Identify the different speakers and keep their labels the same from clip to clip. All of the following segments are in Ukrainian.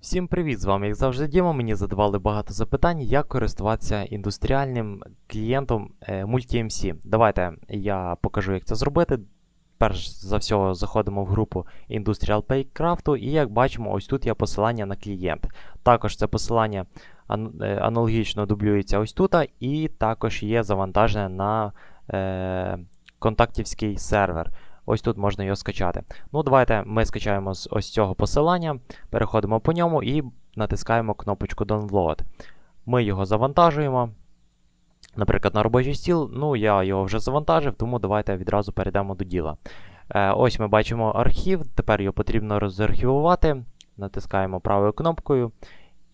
Speaker 1: Всім привіт! З вами, як завжди, Діма. Мені задавали багато запитань, як користуватися індустріальним клієнтом е, MultiMC. Давайте я покажу, як це зробити. Перш за все, заходимо в групу Industrial Paycraft, і як бачимо, ось тут є посилання на клієнт. Також це посилання е, аналогічно дублюється ось тут, і також є завантажене на е, контактівський сервер. Ось тут можна його скачати. Ну, давайте ми скачаємо з ось цього посилання, переходимо по ньому і натискаємо кнопочку Download. Ми його завантажуємо. Наприклад, на робочий стіл. Ну, я його вже завантажив, тому давайте відразу перейдемо до діла. Е, Ось ми бачимо архів, тепер його потрібно розархівувати. Натискаємо правою кнопкою.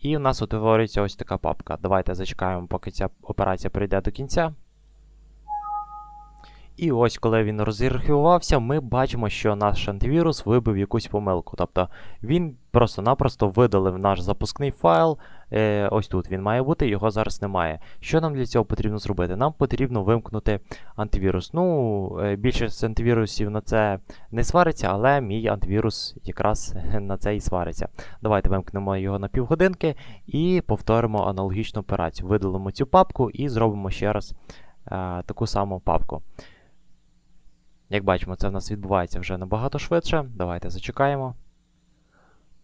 Speaker 1: І у нас утворюється ось така папка. Давайте зачекаємо, поки ця операція прийде до кінця. І ось, коли він розірхівувався, ми бачимо, що наш антивірус вибив якусь помилку. Тобто він просто-напросто видалив наш запускний файл. Е, Ось тут він має бути, його зараз немає. Що нам для цього потрібно зробити? Нам потрібно вимкнути антивірус. Ну, е, більшість антивірусів на це не свариться, але мій антивірус якраз на це і свариться. Давайте вимкнемо його на півгодинки і повторимо аналогічну операцію. Видалимо цю папку і зробимо ще раз е, таку саму папку. Як бачимо, це в нас відбувається вже набагато швидше. Давайте зачекаємо.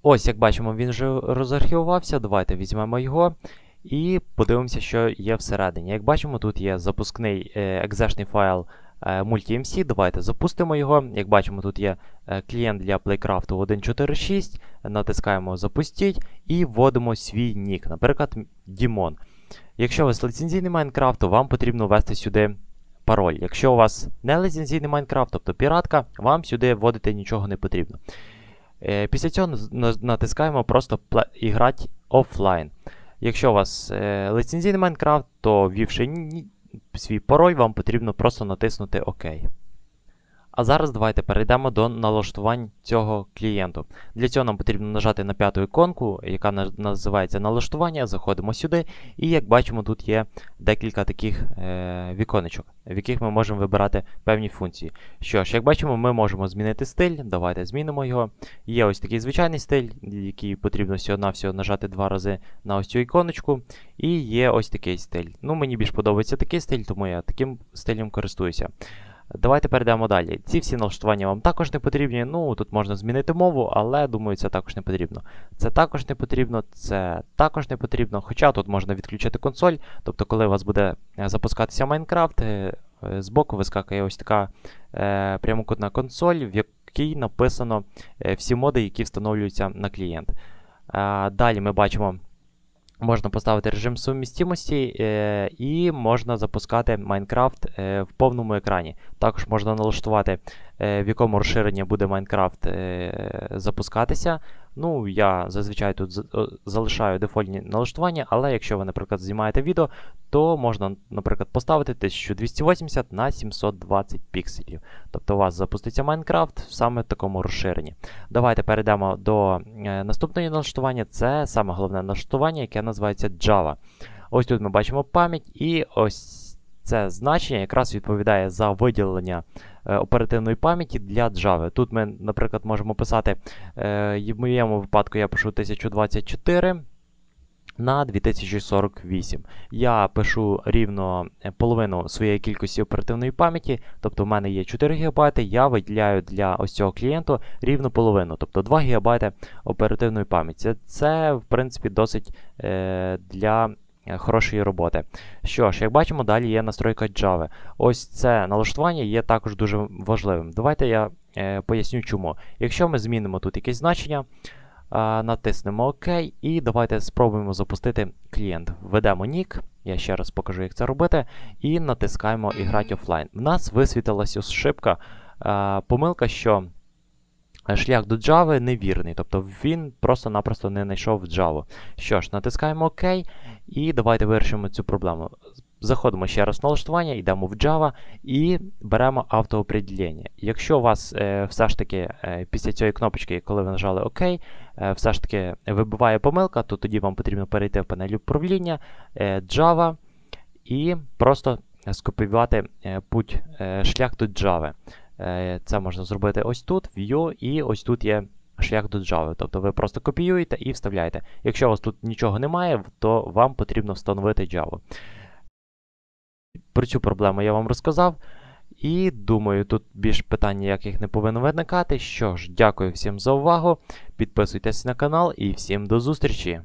Speaker 1: Ось, як бачимо, він вже розархівувався. Давайте візьмемо його і подивимося, що є всередині. Як бачимо, тут є запускний е, екзешний файл е, MultiMC. Давайте запустимо його. Як бачимо, тут є е, клієнт для Playcraft 1.4.6. Натискаємо Запустіть і вводимо свій нік, наприклад, Дімон. Якщо у вас ліцензійний Майнкрафт, то вам потрібно ввести сюди пароль. Якщо у вас не ліцензійний Майнкрафт, тобто піратка, вам сюди вводити нічого не потрібно. Е, після цього натискаємо просто іграти офлайн. Якщо у вас е, ліцензійний Майнкрафт, то ввівши свій пароль, вам потрібно просто натиснути ОК. А зараз давайте перейдемо до налаштувань цього клієнту. Для цього нам потрібно нажати на п'яту іконку, яка називається налаштування. Заходимо сюди, і як бачимо, тут є декілька таких е, віконечок, в яких ми можемо вибирати певні функції. Що ж, як бачимо, ми можемо змінити стиль. Давайте змінимо його. Є ось такий звичайний стиль, який потрібно всього-навсього нажати два рази на ось цю іконочку. І є ось такий стиль. Ну, Мені більш подобається такий стиль, тому я таким стилем користуюся. Давайте перейдемо далі. Ці всі налаштування вам також не потрібні. Ну, тут можна змінити мову, але думаю, це також не потрібно. Це також не потрібно, це також не потрібно. Хоча тут можна відключити консоль. Тобто, коли у вас буде е, запускатися Майнкрафт, е, збоку вискакає ось така е, прямокутна консоль, в якій написано е, всі моди, які встановлюються на клієнт. Е, далі ми бачимо. Можна поставити режим сумістимості е, і можна запускати Майнкрафт е, в повному екрані. Також можна налаштувати, в якому розширенні буде Майнкрафт е, запускатися. Ну, Я зазвичай тут залишаю дефольтні налаштування, але якщо ви, наприклад, знімаєте відео, то можна, наприклад, поставити 1280 на 720 пікселів. Тобто у вас запуститься Майнкрафт саме в такому розширенні. Давайте перейдемо до е, наступного налаштування. Це саме головне налаштування, яке називається Java. Ось тут ми бачимо пам'ять, і ось це значення якраз відповідає за виділення е, оперативної пам'яті для Java. Тут ми, наприклад, можемо писати, е, в моєму випадку я пишу 1024 на 2048. Я пишу рівно е, половину своєї кількості оперативної пам'яті, тобто в мене є 4 ГБ, я виділяю для ось цього клієнту рівно половину, тобто 2 ГБ оперативної пам'яті. Це, в принципі, досить е, для хорошої роботи. Що ж, як бачимо, далі є настройка Java. Ось це налаштування є також дуже важливим. Давайте я е, поясню чому. Якщо ми змінимо тут якесь значення, е, натиснемо ОК, і давайте спробуємо запустити клієнт. Введемо нік, я ще раз покажу, як це робити, і натискаємо Іграти офлайн. В нас висвітилася ошибка, е, помилка, що. Шлях до Java невірний, тобто він просто-напросто не знайшов Java. Що ж, натискаємо ОК, і давайте вирішимо цю проблему. Заходимо ще раз в налаштування, йдемо в Java і беремо автоопределення. Якщо у вас е, все ж таки е, після цієї кнопочки, коли ви нажали ОК, е, все ж таки вибиває помилка, то тоді вам потрібно перейти в панель управління е, Java і просто скопіювати е, путь е, шлях до Java. Е, це можна зробити ось тут, View, і ось тут є як до Java. Тобто ви просто копіюєте і вставляєте. Якщо у вас тут нічого немає, то вам потрібно встановити Java. Про цю проблему я вам розказав. І думаю, тут більш питань ніяких не повинно виникати. Що ж, дякую всім за увагу. Підписуйтесь на канал і всім до зустрічі!